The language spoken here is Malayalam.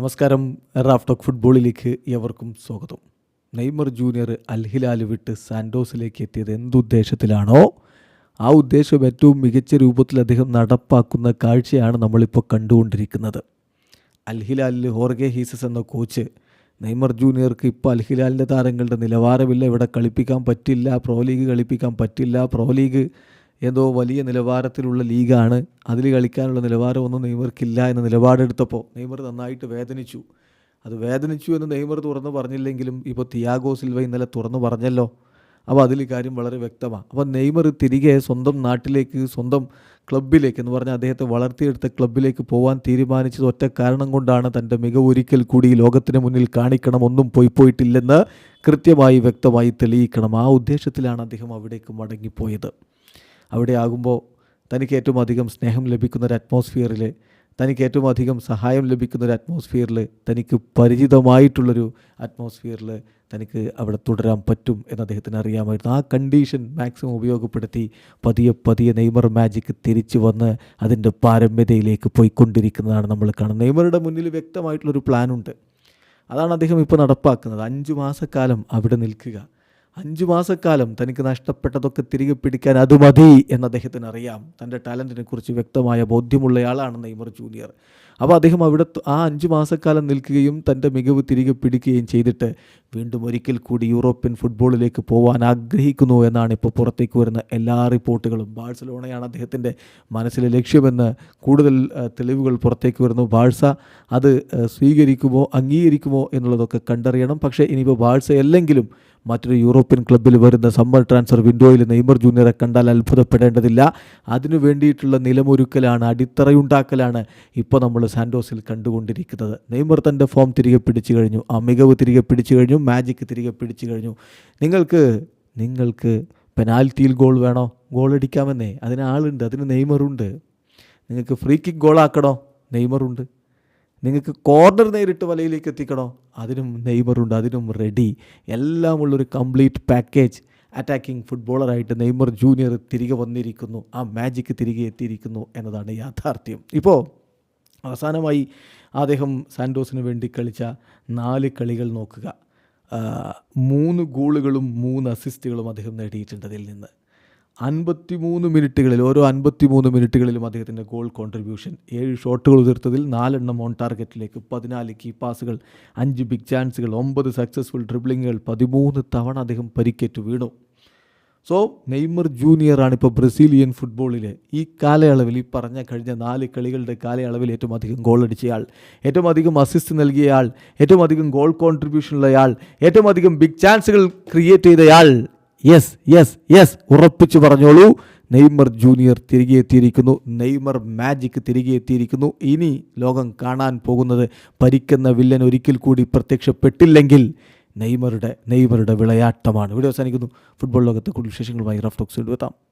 നമസ്കാരം. റാഫ്ടോക്ക് ഫുട്ബോളിലേക്ക് എവർക്കും സ്വാഗതം. നെയ്മർ ജൂനിയർ അൽഹിലാൽ വിട്ട് സാൻഡോസിലേക്ക് എത്തിയത് എന്തുദ്ദേശത്തിലാണോ ആ ഉദ്ദേശം ഏറ്റവും മികച്ച രൂപത്തിൽ അദ്ദേഹം നടപ്പാക്കുന്ന കാഴ്ചയാണ് നമ്മളിപ്പോൾ കണ്ടുകൊണ്ടിരിക്കുന്നത്. അൽഹിലാലിൽ ഹോർഗെ ഹീസസ് എന്ന കോച്ച് നെയ്മർ ജൂനിയർക്ക് ഇപ്പോൾ അൽഹിലാലിന്റെ താരങ്ങളുടെ നിലവാരമില്ല. ഇവിടെ കളിപ്പിക്കാൻ പറ്റില്ല. പ്രോ ലീഗ് കളിപ്പിക്കാൻ പറ്റില്ല. പ്രോ ലീഗ് ഏതോ വലിയ നിലവാരത്തിലുള്ള ലീഗാണ്. അതിൽ കളിക്കാനുള്ള നിലവാരമൊന്നും നെയ്മർക്കില്ല എന്ന നിലപാടെടുത്തപ്പോൾ നെയ്മർ നന്നായിട്ട് വേദനിച്ചു. അത് വേദനിച്ചു എന്ന് നെയ്മർ തുറന്നു പറഞ്ഞില്ലെങ്കിലും ഇപ്പോൾ തിയാഗോ സിൽവ ഇന്നലെ തുറന്നു പറഞ്ഞല്ലോ. അപ്പോൾ അതിൽ കാര്യം വളരെ വ്യക്തമാണ്. അപ്പോൾ നെയ്മർ തിരികെ സ്വന്തം നാട്ടിലേക്ക് സ്വന്തം ക്ലബിലേക്ക് എന്ന് പറഞ്ഞാൽ അദ്ദേഹത്തെ വളർത്തിയെടുത്ത ക്ലബിലേക്ക് പോകാൻ തീരുമാനിച്ചത് ഒറ്റ കാരണം കൊണ്ടാണ് തന്റെ മികവ് ഒരിക്കൽ കൂടി ലോകത്തിന് മുന്നിൽ കാണിക്കണം. ഒന്നും പോയി പോയിട്ടില്ലെന്ന് കൃത്യമായി വ്യക്തമായി തെളിയിക്കണം. ആ ഉദ്ദേശത്തിലാണ് അദ്ദേഹം അവിടേക്ക് മടങ്ങിപ്പോയത്. അവിടെ ആകുമ്പോൾ തനിക്ക് ഏറ്റവും അധികം സ്നേഹം ലഭിക്കുന്ന ഒരു അറ്റ്മോസ്ഫിയറിൽ തനിക്ക് ഏറ്റവും അധികം സഹായം ലഭിക്കുന്ന ഒരു അറ്റ്മോസ്ഫിയറിൽ തനിക്ക് പരിചിതമായിട്ടുള്ളൊരു അറ്റ്മോസ്ഫിയറിൽ തനിക്ക് അവിടെ തുടരാൻ പറ്റും എന്ന് അദ്ദേഹത്തിന് അറിയാമായിരുന്നു. ആ കണ്ടീഷൻ മാക്സിമം ഉപയോഗപ്പെടുത്തി പതിയെ പതിയെ നെയ്മർ മാജിക് തിരിച്ചു വന്ന് അതിന്റെ പാരമ്യതയിലേക്ക് പോയിക്കൊണ്ടിരിക്കുന്നതാണ് നമ്മൾ കാണുന്നത്. നെയ്മറുടെ മുന്നിൽ വ്യക്തമായിട്ടുള്ളൊരു പ്ലാനുണ്ട് അതാണ് അദ്ദേഹം ഇപ്പോൾ നടപ്പാക്കുന്നത്. അഞ്ച് മാസക്കാലം അവിടെ നിൽക്കുക. അഞ്ച് മാസക്കാലം തനിക്ക് നഷ്ടപ്പെട്ടതൊക്കെ തിരികെ പിടിക്കാൻ അത് മതി എന്ന് അദ്ദേഹത്തിന് അറിയാം. തന്റെ ടാലന്റിനെ കുറിച്ച് വ്യക്തമായ ബോധ്യമുള്ളയാളാണ് നെയ്മർ ജൂനിയർ. അപ്പോൾ അദ്ദേഹം അവിടെ ആ അഞ്ച് മാസക്കാലം നിൽക്കുകയും തന്റെ മികവ് തിരികെ പിടിക്കുകയും ചെയ്തിട്ട് വീണ്ടും ഒരിക്കൽ കൂടി യൂറോപ്യൻ ഫുട്ബോളിലേക്ക് പോകാൻ ആഗ്രഹിക്കുന്നു എന്നാണ് ഇപ്പോൾ പുറത്തേക്ക് വരുന്ന എല്ലാ റിപ്പോർട്ടുകളും. ബാഴ്സലോണയാണ് അദ്ദേഹത്തിന്റെ മനസ്സിലെ ലക്ഷ്യമെന്ന് കൂടുതൽ തെളിവുകൾ പുറത്തേക്ക് വരുന്നു. ബാഴ്സ അത് സ്വീകരിക്കുമോ അംഗീകരിക്കുമോ എന്നുള്ളതൊക്കെ കണ്ടറിയണം. പക്ഷേ ഇനിയിപ്പോൾ ബാഴ്സ അല്ലെങ്കിലും മറ്റൊരു യൂറോപ്യൻ ക്ലബ്ബിൽ വരുന്ന സമ്മർ ട്രാൻസ്ഫർ വിൻഡോയിൽ നെയ്മർ ജൂനിയറെ കണ്ടാൽ അത്ഭുതപ്പെടേണ്ടതില്ല. അതിനു വേണ്ടിയിട്ടുള്ള നിലമൊരുക്കലാണ് അടിത്തറയുണ്ടാക്കലാണ് ഇപ്പോൾ നമ്മൾ സാൻഡോസിൽ കണ്ടുകൊണ്ടിരിക്കുന്നത്. നെയ്മർ തന്റെ ഫോം തിരികെ പിടിച്ചു കഴിഞ്ഞു. ആ മികവ് തിരികെ പിടിച്ചു കഴിഞ്ഞു. മാജിക് തിരികെ പിടിച്ചു കഴിഞ്ഞു. നിങ്ങൾക്ക് നിങ്ങൾക്ക് പെനാൽറ്റിയിൽ ഗോൾ വേണോ? ഗോൾ അടിക്കാമെന്നേ. അതിന് ആളുണ്ട്. അതിന് നെയ്മറുണ്ട്. നിങ്ങൾക്ക് ഫ്രീ കിക്ക് ഗോളാക്കണോ നെയ്മറുണ്ട്. നിങ്ങൾക്ക് കോർണർ നേരിട്ട് വലയിലേക്ക് എത്തിക്കണോ? അതിനും നെയ്മറുണ്ട്. അതിനും റെഡി എല്ലാമുള്ളൊരു കംപ്ലീറ്റ് പാക്കേജ് അറ്റാക്കിംഗ് ഫുട്ബോളറായിട്ട് നെയ്മർ ജൂനിയർ തിരികെ വന്നിരിക്കുന്നു. ആ മാജിക്ക് തിരികെ എത്തിയിരിക്കുന്നു എന്നതാണ് യാഥാർത്ഥ്യം. ഇപ്പോൾ അവസാനമായി അദ്ദേഹം സാൻഡോസിന് വേണ്ടി കളിച്ച നാല് കളികൾ നോക്കുക. മൂന്ന് ഗോളുകളും മൂന്ന് അസിസ്റ്റുകളും അദ്ദേഹം നേടിയിട്ടുണ്ട് അതിൽ നിന്ന്. അൻപത്തി മൂന്ന് മിനിറ്റുകളിൽ ഓരോ അൻപത്തി മൂന്ന് മിനിറ്റുകളിലും അദ്ദേഹത്തിന്റെ ഗോൾ കോൺട്രിബ്യൂഷൻ. ഏഴ് ഷോട്ടുകൾ ഉതിർത്തതിൽ നാലെണ്ണം ഓൺ ടാർഗറ്റിലേക്ക് പതിനാല് കീ പാസുകൾ അഞ്ച് ബിഗ് ചാൻസുകൾ ഒമ്പത് സക്സസ്ഫുൾ ഡ്രിബ്ലിങ്ങുകൾ പതിമൂന്ന് തവണ അദ്ദേഹം പരിക്കേറ്റു വീണു. സോ നെയ്മർ ജൂനിയറാണ് ഇപ്പോൾ ബ്രസീലിയൻ ഫുട്ബോളിലെ ഈ കാലയളവിൽ ഈ പറഞ്ഞ കഴിഞ്ഞ നാല് കളികളുടെ കാലയളവിൽ ഏറ്റവും അധികം ഗോൾ അടിച്ചയാൾ ഏറ്റവും അധികം അസിസ്റ്റ് നൽകിയയാൾ ഏറ്റവും അധികം ഗോൾ കോൺട്രിബ്യൂഷൻ ഉള്ളയാൾ ഏറ്റവും അധികം ബിഗ് ചാൻസുകൾ ക്രിയേറ്റ് ചെയ്തയാൾ യെസ് യെസ് യെസ് ഉറപ്പിച്ചു പറഞ്ഞോളൂ. നെയ്മർ ജൂനിയർ തിരികെ എത്തിയിരിക്കുന്നു. നെയ്മർ മാജിക് തിരികെ എത്തിയിരിക്കുന്നു. ഇനി ലോകം കാണാൻ പോകുന്നത് പരിക്കുന്ന വില്ലൻ ഒരിക്കൽ കൂടി പ്രത്യക്ഷപ്പെട്ടില്ലെങ്കിൽ നെയ്മറുടെ നെയ്മറുടെ വിളയാട്ടമാണ്. ഇവിടെ അവസാനിക്കുന്നു. ഫുട്ബോൾ ലോകത്തെ കൂടുതൽ വിശേഷങ്ങളുമായി റഫ് ടോക്സ് എത്താം.